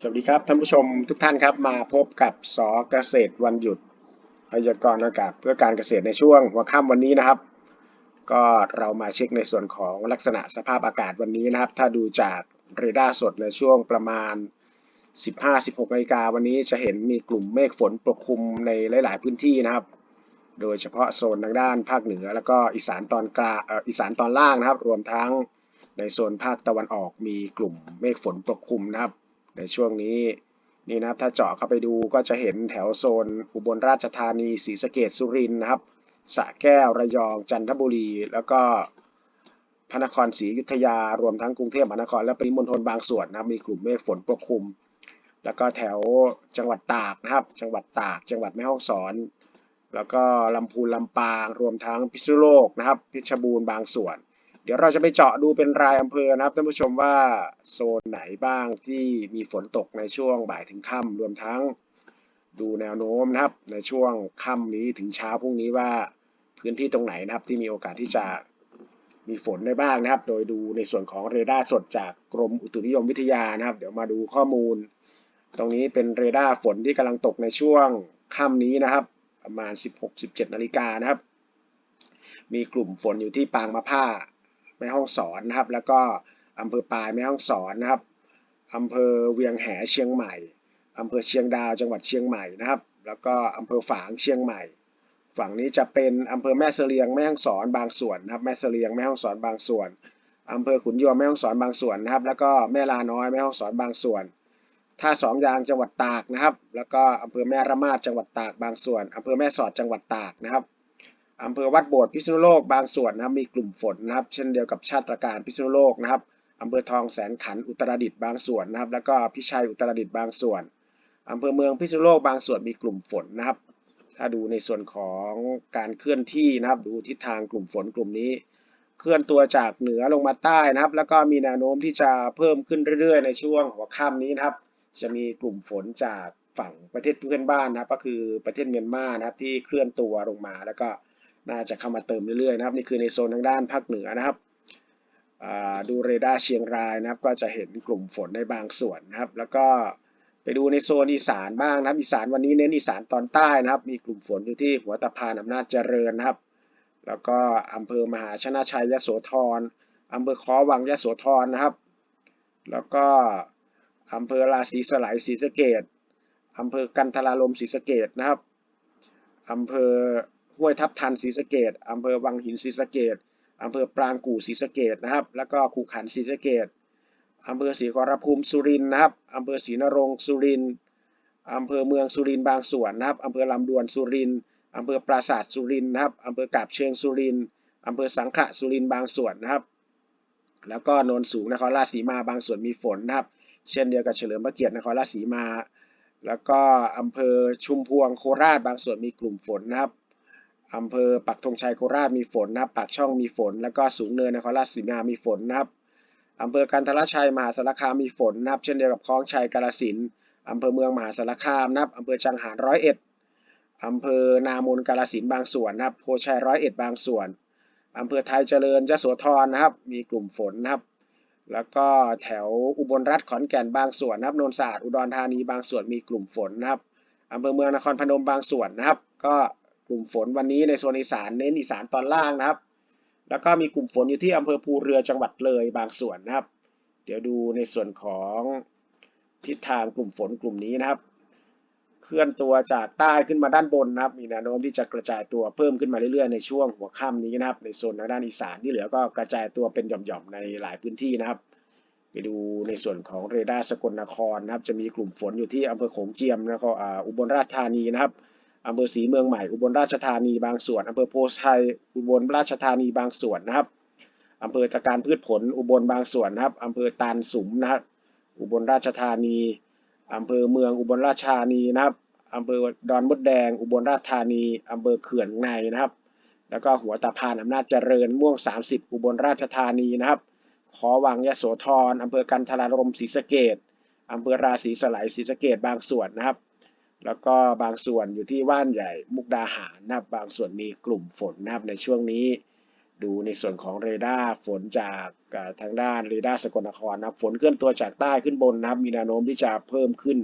สวัสดีครับท่านผู้ชมทุกท่านครับมาพบกับสอเกษตรวันหยุดพยากรณ์อากาศเพื่อการเกษตรในช่วงหัวค่ำวันนี้นะครับ ก็เรามาเช็คในส่วนของลักษณะสภาพอากาศวันนี้นะครับ ถ้าดูจากเรดาร์สดในช่วงประมาณ 15-16นาฬิกาวันนี้จะเห็นมีกลุ่มเมฆฝนปกคลุมในหลาย ๆ พื้นที่นะครับ โดยเฉพาะโซนทางด้านภาคเหนือ แล้วก็อีสานตอนกลางเอ่ออีสานตอนล่างนะครับ รวมทั้งในโซนภาคตะวันออกมีกลุ่มเมฆฝนปกคลุมนะครับ ในช่วงนี้นี่นะครับถ้าเจาะเข้าไปดูก็จะเห็นแถวโซนอุบลราชธานีศรีสะเกดสุรินทร์นะครับสระแก้วระยองจันทบุรี แล้วก็พระนครศรีอยุธยารวมทั้งกรุงเทพมหานคร และปริมณฑลบางส่วนนะมีกลุ่มเมฆฝนปกคลุม แล้วก็แถวจังหวัดตากนะครับ จังหวัดตาก จังหวัดแม่ฮ่องสอน แล้วก็ลำพูนลำปาง รวมทั้งพิษณุโลกนะครับเพชบูรณ์บางส่วน เดี๋ยวเราจะไปเจาะดูเป็นรายอำเภอนะครับท่านผู้ชมว่าโซนไหนบ้างที่มีฝนตกในช่วงบ่ายถึงค่ำรวมทั้งดูแนวโน้มนะครับในช่วงค่ำนี้ถึงเช้าพรุ่งนี้ว่าพื้นที่ตรงไหนนะครับที่มีโอกาสที่จะมีฝนได้บ้างนะครับ โดยดูในส่วนของเรดาร์สดจากกรมอุตุนิยมวิทยานะครับ เดี๋ยวมาดูข้อมูล ตรงนี้เป็นเรดาร์ฝนที่กำลังตกในช่วงค่ำนี้นะครับ ประมาณ 16-17นาฬิกานะครับ มีกลุ่มฝนอยู่ที่ปางมะผ้า ม่ฮ่องสอนนะครับ แล้วก็อำเภอปลายแม่ฮ่องสอนนะครับอำเภอเวียงแหเชียงใหม่อำเภอเชียงดาวจังหวัดเชียงใหม่นะครับ แล้วก็อำเภอฝางเชียงใหม่ ฝั่งนี้จะเป็นอำเภอแม่เสลียงแม่ฮ่องสอนบางส่วนนะครับ แม่เสลียงแม่ฮ่องสอนบางส่วนอำเภอขุนยวมแม่ฮ่องสอนบางส่วนนะครับ แล้วก็แม่ลาน้อยแม่ฮ่องสอนบางส่วนท่าสองยางจังหวัดตากนะครับ แล้วก็อำเภอแม่ระมาดจังหวัดตากบางส่วนอำเภอแม่สอดจังหวัดตากนะครับ อำเภอวัดโบสถ์พิษณุโลกบางส่วนนะครับมีกลุ่มฝนนะครับ เช่นเดียวกับชาติตรการพิษณุโลกนะครับอำเภอทองแสนขันอุตรดิตถ์บางส่วนนะครับ แล้วก็พิชัยอุตรดิตถ์บางส่วนอำเภอเมืองพิษณุโลกบางส่วนมีกลุ่มฝนนะครับ ถ้าดูในส่วนของการเคลื่อนที่นะครับ ดูทิศทางกลุ่มฝนกลุ่มนี้ เคลื่อนตัวจากเหนือลงมาใต้นะครับ แล้วก็มีแนวโน้มที่จะเพิ่มขึ้นเรื่อยๆ ในช่วงหัวค่ำนี้นะครับ จะมีกลุ่มฝนจากฝั่งประเทศเพื่อนบ้านนะครับ ก็คือประเทศเมียนมานะครับที่เคลื่อนตัวลงมาแล้วก็ น่าจะเข้ามาเติมเรื่อยๆนะครับนี่คือในโซนทางด้านภาคเหนือนะครับดูเรดาร์เชียงรายนะครับ ก็จะเห็นกลุ่มฝนในบางส่วนนะครับ แล้วก็ไปดูในโซนอีสานบ้างนะครับ อีสานวันนี้เน้นอีสานตอนใต้นะครับ มีกลุ่มฝนอยู่ที่หัวตะพานอำนาจเจริญนะครับ แล้วก็อำเภอมหาชนะชัยยโสธรอำเภอคอวังยโสธรนะครับ แล้วก็อำเภอราศีสลายศรีสะเกดอำเภอกันทรารมศรีสะเกดนะครับอำเภอ ห้วยทับทันศรีสะเกดอำเภอวังหินศรีสะเกดอำเภอปรางกู่ศรีสะเกดนะครับ แล้วก็คูขันศรีสะเกดอำเภอศรีขอรภูมิสุรินทร์นะครับอำเภอศรีนรงค์สุรินทร์อำเภอเมืองสุรินทร์บางส่วนนะครับอำเภอลำดวนสุรินทร์อำเภอปราสาทสุรินทร์นะครับอำเภอกาบเชิงสุรินทร์อำเภอสังขะสุรินทร์บางส่วนนะครับ แล้วก็โนนสูงนครราชสีมาบางส่วนมีฝนนะครับ เช่นเดียวกับเฉลิมพระเกียรตินครราชสีมา แล้วก็อำเภอชุมพวงโคราชบางส่วนมีกลุ่มฝนนะครับ อำเภอปักธงชัยโคราชมีฝนนะครับปากช่องมีฝน แล้วก็สูงเนินนครราชสีมามีฝนนะครับอำเภอกันทรชัยมหาสารคามมีฝนนะครับ เช่นเดียวกับคลองชัยกาฬสินอำเภอเมืองมหาสารคามนะครับอำเภอจังหารร้อยเอ็ดอำเภอนามนกาฬสินบางส่วนนะครับโพชัยร้อยเอ็ดบางส่วนอำเภอไทยเจริญยโสธรนะครับ มีกลุ่มฝนนะครับ แล้วก็แถวอุบลรัฐขอนแก่นบางส่วนนะครับนนทศาสตร์อุดรธานีบางส่วนมีกลุ่มฝนนะครับอำเภอเมืองนครพนมบางส่วนนะครับ ก็ กลุ่มฝนวันนี้ในโซนอีสานเน้นอีสานตอนล่างนะครับ แล้วก็มีกลุ่มฝนอยู่ที่อำเภอภูเรือจังหวัดเลยบางส่วนนะครับ เดี๋ยวดูในส่วนของทิศทางกลุ่มฝนกลุ่มนี้นะครับ เคลื่อนตัวจากใต้ขึ้นมาด้านบนนะครับ มีแนวโน้มที่จะกระจายตัวเพิ่มขึ้นมาเรื่อยๆในช่วงหัวค่ำนี้นะครับ ในโซนทางด้านอีสานที่เหลือก็กระจายตัวเป็นหย่อมๆในหลายพื้นที่นะครับไปดูในส่วนของเรดาร์สกลนครนะครับ จะมีกลุ่มฝนอยู่ที่อำเภอโขงเจียมแล้วก็อุบลราชธานีนะครับ อำเภอศรีเมืองใหม่อุบลราชธานีบางส่วนอำเภอโพชัยอุบลราชธานีบางส่วนนะครับอำเภอตะการพืชผลอุบลบางส่วนนะครับอำเภอตาลสุมนะครับอุบลราชธานีอำเภอเมืองอุบลราชธานีนะครับอำเภอดอนมดแดง อุบลราชธานีอำเภอเขื่อนในนะครับ แล้วก็หัวตะพานอำนาจเจริญม่วง 30 อุบลราชธานีนะครับ ขอวังยโสธรอำเภอกันทรารมศรีสะเกดอำเภอราศีสไลยศรีสะเกดบางส่วนนะครับ แล้วก็บางส่วนอยู่ที่ว่านใหญ่มุกดาหารนะครับบางส่วนมีกลุ่มฝนนะครับในช่วงนี้ ดูในส่วนของเรดาร์ฝนจากทางด้านเรดาร์สกลนครนับฝนเคลื่อนตัวจากใต้ขึ้นบนนะครับ มีแนวโน้มที่จะเพิ่มขึ้น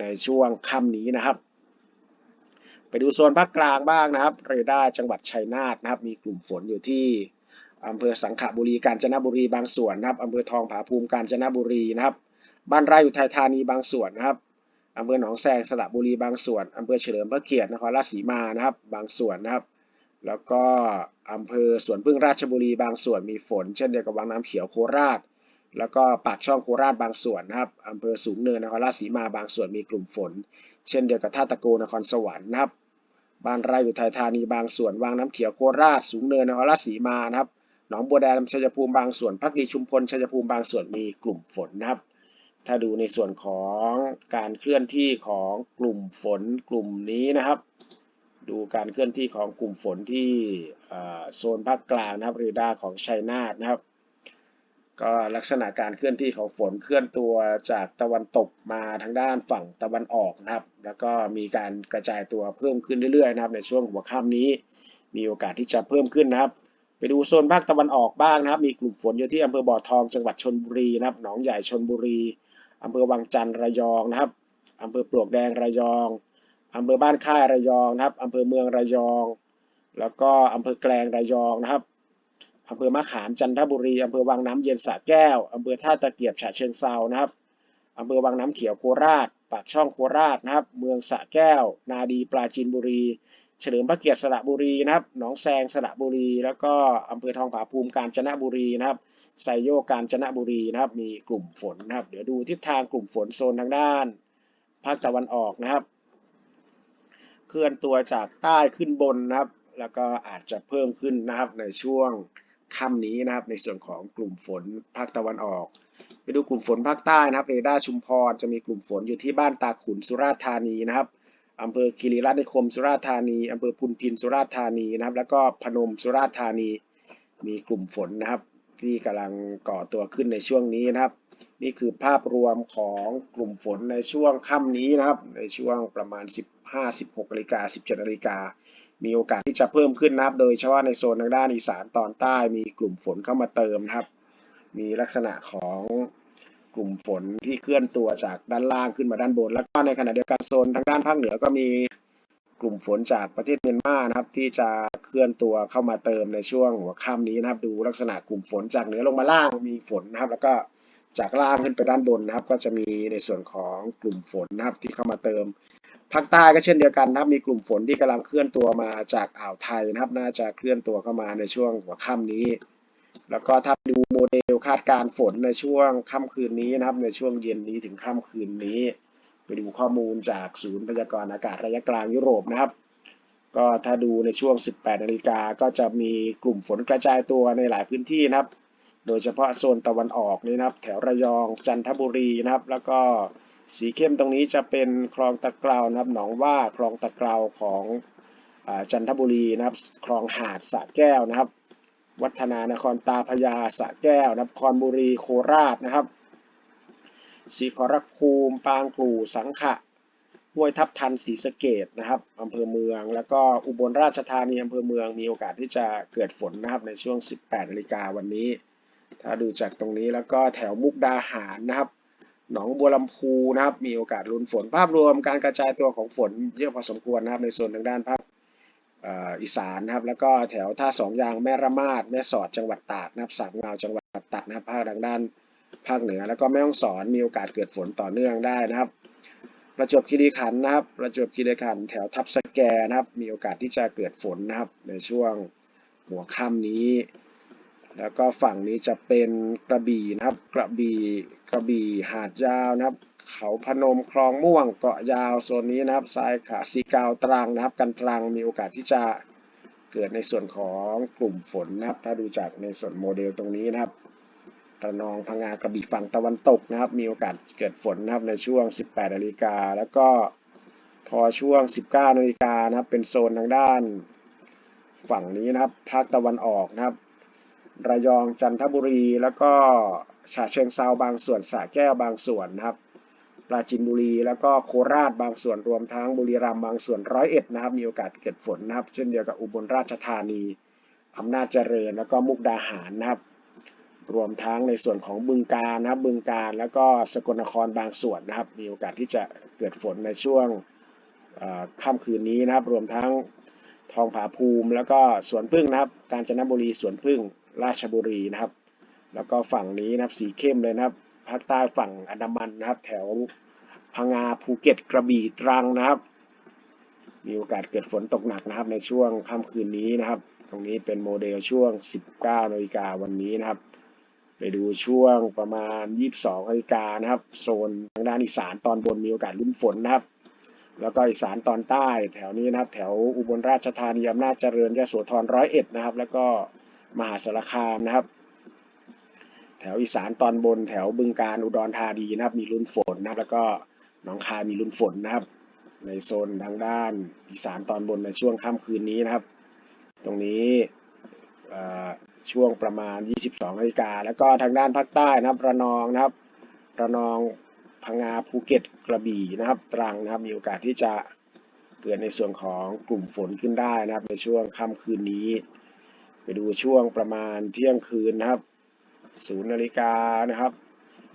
ในช่วงค่ำนี้นะครับ ไปดูโซนภาคกลางบ้างนะครับ เรดาร์จังหวัดชัยนาทนะครับ มีกลุ่มฝนอยู่ที่อำเภอสังขบุรีกาญจนบุรีบางส่วนนะครับอำเภอทองผาภูมิกาญจนบุรีนะครับ บ้านไร่อุทัยธานีบางส่วนนะครับ อำเภอหนองแซงสระบุรีบางส่วนอำเภอเฉลิมพระเกียรตินครราชสีมานะครับ บางส่วนนะครับ แล้วก็อำเภอสวนพึ่งราชบุรีบางส่วนมีฝน เช่นเดียวกับวังน้ำเขียวโคราช แล้วก็ปากช่องโคราชบางส่วนนะครับอำเภอสูงเนินนครราชสีมาบางส่วนมีกลุ่มฝน เช่นเดียวกับท่าตะโกนครสวรรค์นะครับบ้านไร่อุทัยธานีบางส่วนวังน้ำเขียวโคราช สูงเนินนครราชสีมานะครับหนองบัวแดงชัยภูมิบางส่วนพักดีชุมพลชัยภูมิบางส่วนมีกลุ่มฝนนะครับ ถ้าดูในส่วนของการเคลื่อนที่ของกลุ่มฝนกลุ่มนี้นะครับ ดูการเคลื่อนที่ของกลุ่มฝนที่โซนภาคกลางนะครับเรดาร์ของชัยนาทนะครับ ก็ลักษณะการเคลื่อนที่ของฝนเคลื่อนตัวจากตะวันตกมาทางด้านฝั่งตะวันออกนะครับ แล้วก็มีการกระจายตัวเพิ่มขึ้นเรื่อยๆนะครับ ในช่วงหัวค่ำนี้ มีโอกาสที่จะเพิ่มขึ้นนะครับไปดูโซนภาคตะวันออกบ้างนะครับ มีกลุ่มฝนอยู่ที่อำเภอบ่อทองจังหวัดชนบุรีนะครับ หนองใหญ่ชนบุรี อำเภอวังจันทร์ระยองนะครับอำเภอปลวกแดงระยองอำเภอบ้านค่ายระยองนะครับอำเภอเมืองระยอง แล้วก็อำเภอแกลงระยองนะครับอำเภอมะขามจันทบุรีอำเภอวังน้ำเย็นสระแก้วอำเภอท่าตะเกียบฉะเชิงเซานะครับอำเภอวังน้ำเขียวโคราช ปากช่องโคราชนะครับ เมืองสระแก้ว นาดีปราจีนบุรี เฉลิมพระเกียรติสระบุรีนะครับ หนองแซงสระบุรี แล้วก็อำเภอทองผาภูมิกาญจนบุรีนะครับ ไซโยกาญจนบุรีนะครับ มีกลุ่มฝนนะครับ เดี๋ยวดูทิศทางกลุ่มฝนโซนทางด้าน ภาคตะวันออกนะครับ เคลื่อนตัวจากใต้ขึ้นบนนะครับ แล้วก็อาจจะเพิ่มขึ้นนะครับในช่วงค่ำนี้นะครับ ในส่วนของกลุ่มฝนภาคตะวันออกไปดูกลุ่มฝนภาคใต้นะครับเรดาร์ชุมพรจะมีกลุ่มฝนอยู่ที่บ้านตาขุนสุราษฎร์ธานีนะครับ อำเภอคีรีรัตน์นิคมสุราษฎร์ธานีอำเภอพุนพินสุราษฎร์ธานีนะครับ แล้วก็พนมสุราษฎร์ธานีมีกลุ่มฝนนะครับ ที่กำลังก่อตัวขึ้นในช่วงนี้นะครับ นี่คือภาพรวมของกลุ่มฝนในช่วงค่ำนี้นะครับ ในช่วงประมาณ 15-16นาฬิกา17นาฬิกามีโอกาสที่จะเพิ่มขึ้นนะครับ โดยเฉพาะในโซนทางด้านอีสานตอนใต้มีกลุ่มฝนเข้ามาเติมนะครับ มีลักษณะของ กลุ่มฝนที่เคลื่อนตัวจากด้านล่างขึ้นมาด้านบน แล้วก็ในขณะเดียวกันโซนทางด้านภาคเหนือก็มีกลุ่มฝนจากประเทศเมียนมานะครับ ที่จะเคลื่อนตัวเข้ามาเติมในช่วงหัวค่ำนี้นะครับ ดูลักษณะกลุ่มฝนจากเหนือลงมาล่างมีฝนนะครับ แล้วก็จากล่างขึ้นไปด้านบนนะครับ ก็จะมีในส่วนของกลุ่มฝนนะครับที่เข้ามาเติมภาคใต้ก็เช่นเดียวกันนะครับ มีกลุ่มฝนที่กำลังเคลื่อนตัวมาจากอ่าวไทยนะครับ น่าจะเคลื่อนตัวเข้ามาในช่วงหัวค่ำนี้ แล้วก็ถ้าดูโมเดลคาดการฝนในช่วงค่ำคืนนี้นะครับ ในช่วงเย็นนี้ถึงค่ำคืนนี้ ไปดูข้อมูลจากศูนย์พยากรณ์อากาศระยะกลางยุโรปนะครับ ก็ถ้าดูในช่วง 18 นาฬิกาก็จะมีกลุ่มฝนกระจายตัวในหลายพื้นที่นะครับ โดยเฉพาะโซนตะวันออกนี่นะครับ แถวระยองจันทบุรีนะครับ แล้วก็สีเข้มตรงนี้จะเป็นคลองตะเกราวนะครับ หนองว่าคลองตะเกราวของอจันทบุรีนะครับ คลองหาดสระแก้วนะครับ วัฒนานครตาพญาสะแก้วนครบุรีโคราชนะครับศรีขอรภูมิ ปางกลูสังขะห้วยทับทันศรีสะเกดนะครับอำเภอเมือง แล้วก็อุบลราชธานีอำเภอเมืองมีโอกาสที่จะเกิดฝนนะครับในช่วง 18นาฬิกาวันนี้ ถ้าดูจากตรงนี้แล้วก็แถวมุกดาหารนะครับ หนองบัวลำพูนะครับ มีโอกาสลุ้นฝนภาพรวมการกระจายตัวของฝนเยอะพอสมควรนะครับในโซนทางด้านภาค อีสานนะครับ แล้วก็แถวท่าสองยางแม่ระมาดแม่สอดจังหวัดตากนะครับสามงาจังหวัดตากนะครับภาคทางด้านภาคเหนือ แล้วก็แม่ฮ่องสอนมีโอกาสเกิดฝนต่อเนื่องได้นะครับ ประจวบคีรีขันธ์นะครับ ประจวบคีรีขันธ์แถวทับสแกนะครับ มีโอกาสที่จะเกิดฝนนะครับ ในช่วงหัวค่ำนี้ แล้วก็ฝั่งนี้จะเป็นกระบี่นะครับ กระบี่กระบี่หาดยาวนะครับ เขาพนมคลองม่วงเกาะยาวโซนนี้นะครับทรายขาสีกาวตรังนะครับ กันตรังมีโอกาสที่จะเกิดในส่วนของกลุ่มฝนนะครับ ถ้าดูจากในส่วนโมเดลตรงนี้นะครับระนองพังงากระบี่ฝั่งตะวันตกนะครับ มีโอกาสเกิดฝนนะครับในช่วง 18 นาฬิกาแล้วก็พอช่วง 19 นาฬิกานะครับ เป็นโซนทางด้านฝั่งนี้นะครับภาคตะวันออกนะครับ ระยองจันทบุรีแล้วก็ฉะเชิงเซาบางส่วนสระแก้วบางส่วนนะครับ ปราจีนบุรี แล้วก็โคราชบางส่วนรวมทั้งบุรีรัมย์บางส่วนร้อยเอ็ดนะครับมีโอกาสเกิดฝนนะครับ เช่นเดียวกับอุบลราชธานีอำนาจเจริญ แล้วก็มุกดาหารนะครับ รวมทั้งในส่วนของบึงการนะครับบึงการแล้วก็สกลนครบางส่วนนะครับ มีโอกาสที่จะเกิดฝนในช่วงค่ำคืนนี้นะครับ รวมทั้งทองผาภูมิ แล้วก็สวนพึ่งนะครับ กาญจนบุรีสวนพึ่งราชบุรีนะครับ แล้วก็ฝั่งนี้นะครับสีเข้มเลยนะครับ ภาคใต้ฝั่งอันดามันนะครับ แถวพังงาภูเก็ตกระบี่ตรังนะครับ มีโอกาสเกิดฝนตกหนักนะครับ ในช่วงค่ำคืนนี้นะครับ ตรงนี้เป็นโมเดลช่วง 19นาฬิกาวันนี้นะครับ ไปดูช่วงประมาณ 22นาฬิกานะครับ โซนทางด้านอีสานตอนบนมีโอกาสลุ้นฝนนะครับ แล้วก็อีสานตอนใต้แถวนี้นะครับ แถวอุบลราชธานีอำนาจเจริญยโสธรร้อยเอ็ดนะครับ แล้วก็มหาสารคามนะครับ แถวอีสานตอนบนแถวบึงการอุดรธานีนะครับ มีลุ้นฝนนะครับ แล้วก็หนองคายมีลุ้นฝนนะครับ ในโซนทางด้านอีสานตอนบนในช่วงค่ำคืนนี้นะครับ ตรงนี้ช่วงประมาณ 22นาฬิกาแล้วก็ทางด้านภาคใต้นะครับระนองนะครับระนองพังงาภูเก็ตกระบี่นะครับ ตรังนะครับมีโอกาสที่จะเกิดในส่วนของกลุ่มฝนขึ้นได้นะครับ ในช่วงค่ำคืนนี้ ไปดูช่วงประมาณเที่ยงคืนนะครับ ศูนย์นาฬิกานะครับ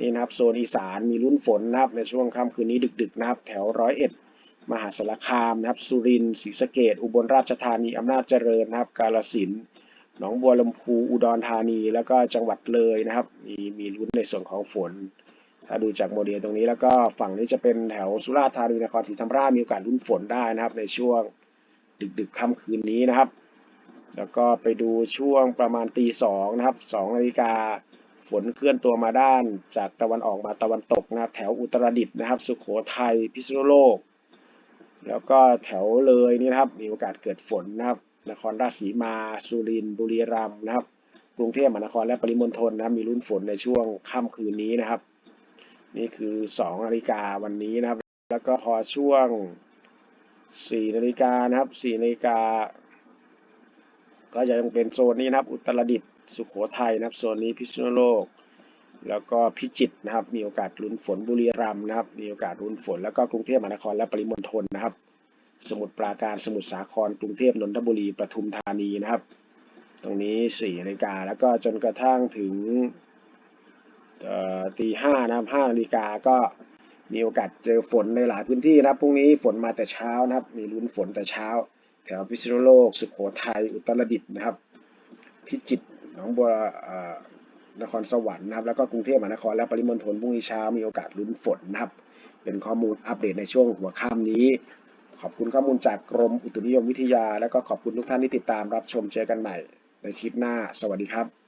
นี่นะครับโซนอีสานมีลุ้นฝนนะครับในช่วงค่ำคืนนี้ดึกๆนะครับ แถวร้อยเอ็ดมหาสารคามนะครับ สุรินทร์ศรีสะเกดอุบลราชธานีอำนาจเจริญนะครับ กาฬสินหนองบัวลำพูอุดรธานี แล้วก็จังหวัดเลยนะครับมีมีลุ้นในส่วนของฝน ถ้าดูจากโมเดลตรงนี้แล้วก็ฝั่งนี้จะเป็นแถวสุราษฎร์ธานีนครศรีธรรมราชมีโอกาสลุ้นฝนได้นะครับ ในช่วงดึกๆค่ำคืนนี้นะครับ แล้วก็ไปดูช่วงประมาณตีสองนะครับสองนาฬิกาฝนเคลื่อนตัวมาด้านจากตะวันออกมาตะวันตกนะครับ แถวอุตรดิตถ์นะครับ สุโขทัยพิษณุโลก แล้วก็แถวเลยนี่นะครับ มีโอกาสเกิดฝนนะครับ นครราชสีมา สุรินทร์บุรีรัมย์นะครับ กรุงเทพมหานครและปริมณฑลนะครับ มีลุ้นฝนในช่วงค่ำคืนนี้นะครับ นี่คือ2นาฬิกาวันนี้นะครับ แล้วก็พอช่วง4นาฬิกานะครับ4นาฬิกา ก็จะยังเป็นโซนนี้นะครับอุตรดิตถ์สุโขทัยนะครับโซนนี้พิษณุโลก แล้วก็พิจิตรนะครับ มีโอกาสลุ้นฝนบุรีรัมย์นะครับมีโอกาสลุ้นฝนแล้วก็กรุงเทพมหานครและปริมณฑลนะครับ สมุทรปราการสมุทรสาครกรุงเทพนนทบุรีปทุมธานีนะครับ ตรงนี้4นาฬิกาแล้วก็จนกระทั่งถึงตีห้านะครับ5นาฬิกาก็มีโอกาสเจอฝนในหลายพื้นที่นะครับพรุ่งนี้ฝนมาแต่เช้านะครับ มีลุ้นฝนแต่เช้า แถวพิษณุโลก สุโขทัยอุตรดิตถ์นะครับ พิจิตรหนองบัวนครสวรรค์นะครับ แล้วก็กรุงเทพมหานครและปริมณฑลพรุ่งนี้เช้ามีโอกาสลุ้นฝนนะครับ เป็นข้อมูลอัปเดตในช่วงหัวค่ำนี้ ขอบคุณข้อมูลจากกรมอุตุนิยมวิทยา และก็ขอบคุณทุกท่านที่ติดตามรับชมเจอกันใหม่ในคลิปหน้า สวัสดีครับ